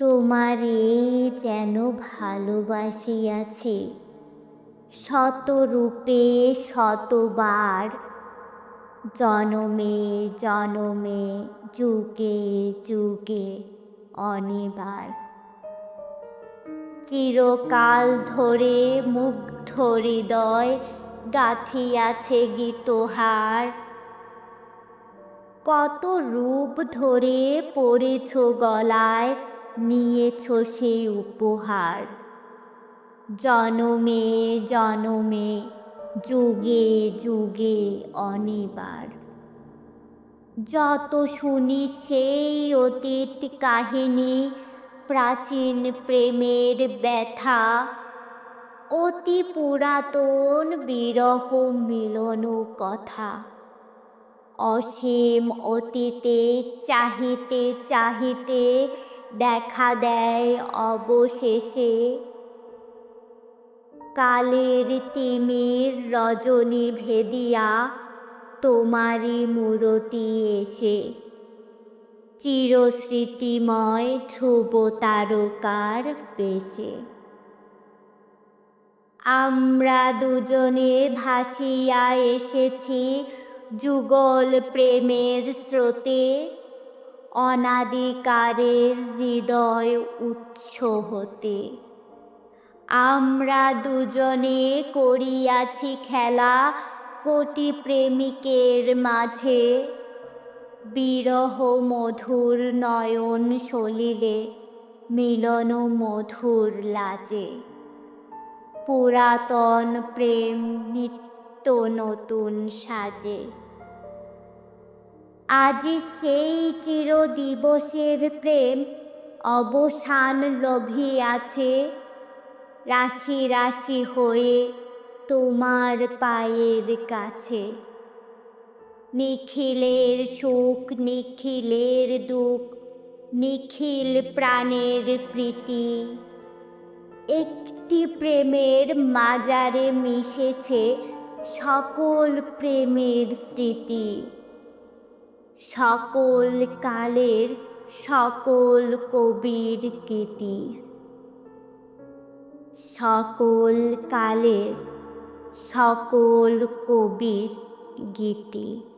তোমারে যেন ভালোবাসিয়াছি শত রূপে শতবার। জনমে জনমে, যুগে যুগে অনিবার। চিরকাল ধরে মুগ্ধ হৃদয় গাথিয়াছে গীতহার। কত রূপ ধরে পড়েছ গলায় নিয়েছ সেই উপহার। জনমে জনমে, যুগে যুগে অনিবার। যত শুনি সেই অতীত কাহিনী, প্রাচীন প্রেমের ব্যথা, অতি পুরাতন বিরহ মিলন কথা। অসীম অতীতে চাহিতে চাহিতে দেখা দেয় অবশেষে। কালের তিমির রজনী ভেদিয়া তোমারই মূরতি এসে। চিরস্মৃতিময় ধ্রুব তারকার বেশে। আমরা দুজনে ভাসিয়া এসেছি যুগল প্রেমের স্রোতে। অনাদিকারের হৃদয় উৎস হতে। আমরা দুজনে করিয়াছি খেলা কোটি প্রেমিকের মাঝে। বিরহ মধুর নয়ন সলিলে, মিলন মধুর লাজে। পুরাতন প্রেম নিত্য নতুন সাজে। আজি সেই চির দিবসের প্রেম অবসান লভিয়াছে রাশি রাশি হয়ে তোমার পায়ের কাছে। নিখিলের সুখ, নিখিলের দুঃখ, নিখিল প্রাণের প্রীতি। একটি প্রেমের মাজারে মিশেছে সকল প্রেমের স্মৃতি। সকল কালের সকল কবির কীর্তি। সকল কালের সকল কবির গীতি।